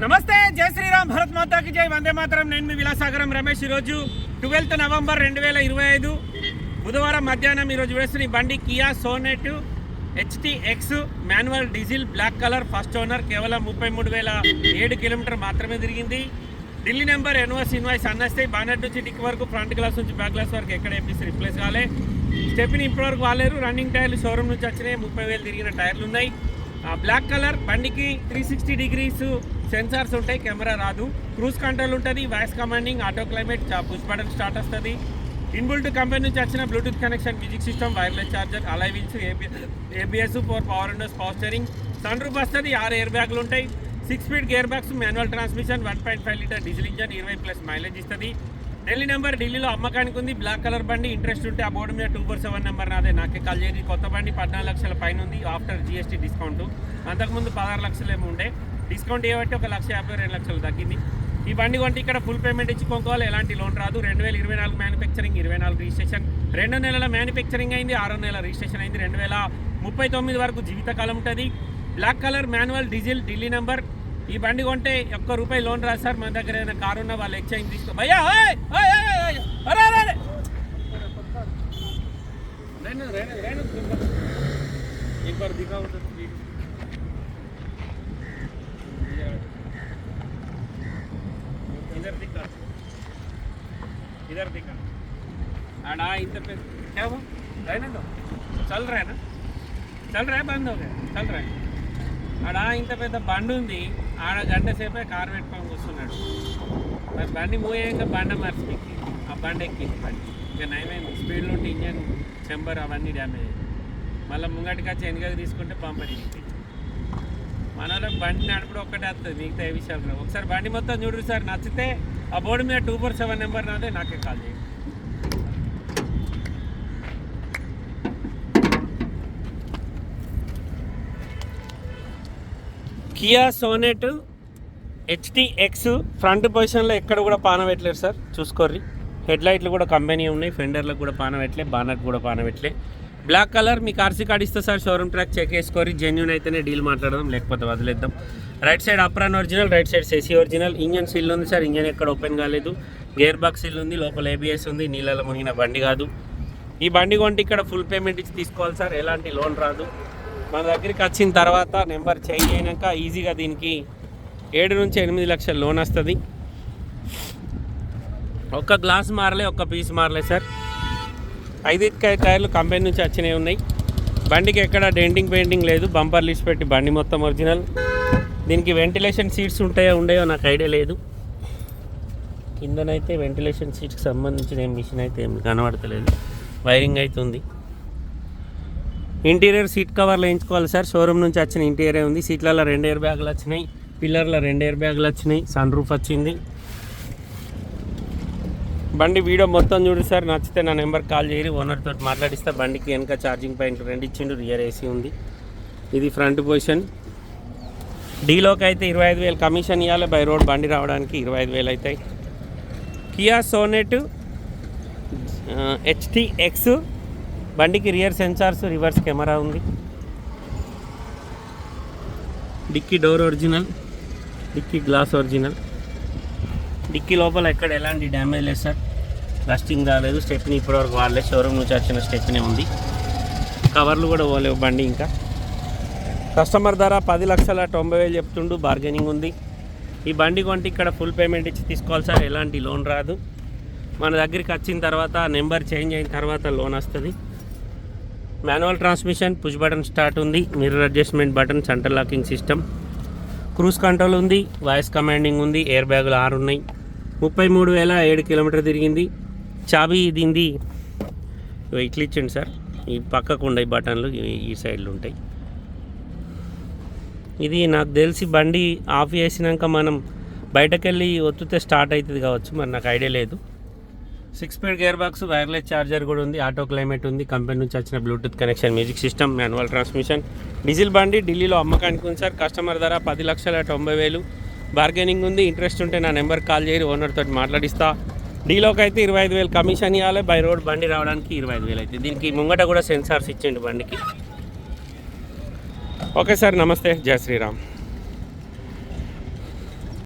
నమస్తే జై శ్రీరామ్ భరత్ మాతాకి జై వందే మాతరం. నేను మీ విలాసాగరం రమేష్. ఈరోజు ట్వెల్త్ నవంబర్ రెండు వేల ఇరవై ఐదు బుధవారం మధ్యాహ్నం ఈరోజు వేస్తున్న ఈ బండి Kia Sonet HT X manual diesel black colour first owner కేవలం ముప్పై మూడు వేల ఏడు కిలోమీటర్ మాత్రమే తిరిగింది. ఢిల్లీ నెంబర్ ఎన్వర్స్ ఇన్వాయిస్ అన్నస్తే బానెట్ నుంచి డిక్ వరకు ఫ్రంట్ గ్లాస్ నుంచి బ్యాక్ గ్లాస్ వరకు ఎక్కడ ఎంపీసీ రిప్లేస్ కాలే. స్టెప్ని ఇప్పటివరకు వాలేరు రన్నింగ్ టైర్లు షోరూమ్ నుంచి వచ్చినాయి. ముప్పై వేలు తిరిగిన టైర్లు ఉన్నాయి. ఆ బ్లాక్ కలర్ బండికి త్రీ సిక్స్టీ డిగ్రీస్ సెన్సార్స్ ఉంటాయి కెమెరా రాదు. క్రూజ్ కంట్రోల్ ఉంటుంది voice commanding auto climate push button start వస్తుంది. ఇన్బుల్ట్ కంపెనీ నుంచి వచ్చిన Bluetooth connection music system wireless charger alloy wheels ABS four power windows power steering sunroof వస్తుంది ఆరు air బ్యాగ్లు ఉంటాయి. Six speed gear bags manual transmission one point five litre diesel engine ఇరవై plus mileage ఇస్తుంది. Delhi number ఢిల్లీలో అమ్మకానికి ఉంది black colour బండి ఇంట్రెస్ట్ ఉంటే ఆ బోర్డు మీద టూ ఫోర్ సెవెన్ నెంబర్ నాదే. నాకే కాల్ చేయండి కొత్త బండి పద్నాలుగు లక్షల పైన ఉంది ఆఫ్టర్ జిఎస్టీ డిస్కౌంట్. అంతకుముందు పదహారు లక్షలు ఏమో ఉండే. డిస్కౌంట్ ఏమంటే ఒక లక్ష యాభై రెండు లక్షలు తగ్గింది. ఈ బండి కొంటే ఇక్కడ ఫుల్ పేమెంట్ ఇచ్చి కొనుక్కోవాలి. ఎలాంటి లోన్ రాదు. రెండు వేల ఇరవై నాలుగు మ్యానుఫ్యాక్చరింగ్ ఇరవై నాలుగు రిజిస్ట్రేషన్ రెండు నెలల మ్యానుఫ్యాక్చరింగ్ అయింది. ఆరో నెలల రిజిస్ట్రేషన్ అయింది. రెండు వేల ముప్పై తొమ్మిది వరకు జీవితకాలం ఉంటుంది. Black colour manual diesel Delhi number ఈ బండి కొంటే ఒక్క రూపాయి లోన్ రాదు సార్. మన దగ్గర ఏదైనా కారు ఉన్న వాళ్ళు ఎక్స్చేంజ్ తీసుకో భయ్యా ఓయ్, ఓయ్! इधर दिखा इधर दिखा आड़ा इधर पे क्या हुआ रहने दो चल रहा है ना चल रहा है बंद हो गया चल रहा है ఆడ ఇంత పెద్ద బండి ఉంది ఆడ గంట సేపే కారు పెట్టుకొని కూర్చున్నాడు మరి బండి మూవ్ అయ్యాక బండ మర్చిపోయి ఆ బండి ఎక్కింది బండి ఇక నయమైంది స్పీడ్లో ఉంటే ఇంజన్ చెంబర్ అవన్నీ డ్యామేజ్ అయ్యాయి మళ్ళీ ముంగటికి వచ్చి వెనకకి తీసుకుంటే పంపర్ మనలో మన వాళ్ళకి బండి నడపడం ఒక్కటే వస్తుంది మిగతా ఏ విషయాలు ఒకసారి బండి మొత్తం చూడరు సార్ నచ్చితే ఆ బోర్డు మీద టూ ఫోర్ సెవెన్ నెంబర్ నాదే నాకే కాల్ చేయండి కియా సోనెట్ హెచ్డిఎక్స్ ఫ్రంట్ పొజిషన్లో ఎక్కడ కూడా పాన పెట్టలేరు సార్. చూసుకోర్రి. హెడ్ లైట్లు కూడా కంపెనీ ఉన్నాయి ఫెండర్లకు కూడా పాన పెట్టలే బానట్ కూడా పాన పెట్టలే. బ్లాక్ కలర్ మీకు ఆర్సీ కార్డ్ ఇస్తే సార్ షోరూమ్ ట్రాక్ చెక్ చేసుకోరి జెన్యున్ అయితేనే డీల్ మాట్లాడదాం లేకపోతే వదిలేద్దాం. Right side apron original right side chassis original engine seal ఉంది సార్ ఇంజన్ ఎక్కడ ఓపెన్ కాలేదు. గేర్ బాక్స్ సీల్ ఉంది లోపల ఏబిఎస్ ఉంది నీళ్ళలో మునిగిన బండి కాదు. ఈ బండి కొంటే ఇక్కడ ఫుల్ పేమెంట్ ఇచ్చి తీసుకోవాలి సార్ ఎలాంటి లోన్ రాదు. మన దగ్గరికి వచ్చిన తర్వాత నెంబర్ చేంజ్ అయినాక ఈజీగా దీనికి ఏడు నుంచి ఎనిమిది లక్షల లోన్ వస్తుంది. ఒక్క గ్లాస్ మారలే ఒక్క పీస్ మారలే సార్. ఐదు టైర్లు కంపెనీ నుంచి వచ్చినవి ఉన్నాయి. బండికి ఎక్కడ డెంటింగ్ పెయింటింగ్ లేదు. బంపర్ లిస్ట్ పెట్టి బండి మొత్తం ఒరిజినల్. దీనికి వెంటిలేషన్ సీట్స్ ఉంటాయో ఉండయో నాకు ఐడియా లేదు. కిందనైతే వెంటిలేషన్ సీట్కి సంబంధించిన ఏం మిషన్ అయితే ఏం కనబడతలేదు. వైరింగ్ అయితే ఉంది. ఇంటీరియర్ సీట్ కవర్లు వేయించుకోవాలి సార్. షోరూమ్ నుంచి వచ్చిన ఇంటీరియర్ ఉంది. సీట్లలో రెండు ఎయిర్ బ్యాగులు వచ్చినాయి. పిల్లర్లో రెండు ఎయిర్ బ్యాగులు వచ్చినాయి. సన్ రూఫ్ వచ్చింది. బండి వీడియో మొత్తం చూడు సార్ నచ్చితే నా నెంబర్ కాల్ చేయరు ఓనర్ తోటి మాట్లాడిస్తే. బండికి వెనక ఛార్జింగ్ పాయింట్ రెండు ఇచ్చిండు రియర్ ఏసీ ఉంది. ఇది ఫ్రంట్ పొజిషన్ డీలోకి అయితే ఇరవై ఐదు వేలు కమిషన్ ఇవ్వాలి బై రోడ్ బండి రావడానికి ఇరవై ఐదు వేలు అవుతాయి. కియా సోనెట్ హెచ్టి ఎక్స్ బండికి రియర్ సెన్సార్స్ రివర్స్ కెమెరా ఉంది. Dicky door original dicky glass original dicky లోపల ఎక్కడ ఎలాంటి డ్యామేజ్ లేదు సార్ రస్టింగ్ రాలేదు. స్టెప్ని ఇప్పటివరకు వాడలే. షోరూమ్ నుంచి వచ్చిన స్టెప్నే ఉంది. కవర్లు కూడా పోలేవు బండి ఇంకా. కస్టమర్ ధర పది లక్షల తొంభై వేలు చెప్తుండు. బార్గెనింగ్ ఉంది. ఈ బండి కొంటే ఇక్కడ ఫుల్ పేమెంట్ ఇచ్చి తీసుకోవాలి సార్. ఎలాంటి లోన్ రాదు. మన దగ్గరికి వచ్చిన తర్వాత నెంబర్ చేంజ్ అయిన తర్వాత లోన్ వస్తుంది. Manual transmission push button start ఉంది. Mirror adjustment button centre locking system cruise control ఉంది. వాయిస్ కమాండింగ్ ఉంది. ఎయిర్ బ్యాగులు ఆరు ఉన్నాయి. ముప్పై మూడు వేల ఏడు కిలోమీటర్ తిరిగింది. చాబీ దీంది. ఇట్లా ఇచ్చండి సార్. ఈ పక్కకు ఉన్నాయి బటన్లు ఈ- ఈ సైడ్లు ఉంటాయి. ఇది నాకు తెలిసి బండి ఆఫ్ చేసినాక మనం బయటకెళ్ళి ఒత్తితే స్టార్ట్ అవుతుంది కావచ్చు మరి నాకు ఐడియా లేదు. Six speed gearbox wireless charger కూడా ఉంది ఆటో క్లైమేట్ ఉంది కంపెనీ నుంచి వచ్చిన Bluetooth connection music system manual transmission diesel బండి ఢిల్లీలో అమ్మకానికి ఉంది సార్. కస్టమర్ ధర పది లక్షల తొంభై వేలు. బార్గెనింగ్ ఉంది ఇంట్రెస్ట్ ఉంటే నా నెంబర్ కాల్ చేయరు ఓనర్ తోటి మాట్లాడిస్తా. డీలోకి అయితే ఇరవై ఐదు వేలు కమిషన్ ఇవ్వాలి. బై రోడ్ బండి రావడానికి ఇరవై ఐదు వేలు అయితే. దీనికి ముంగట కూడా సెన్సార్స్ ఇచ్చిండు బండికి. ఓకే సార్ నమస్తే. జయ శ్రీరామ్.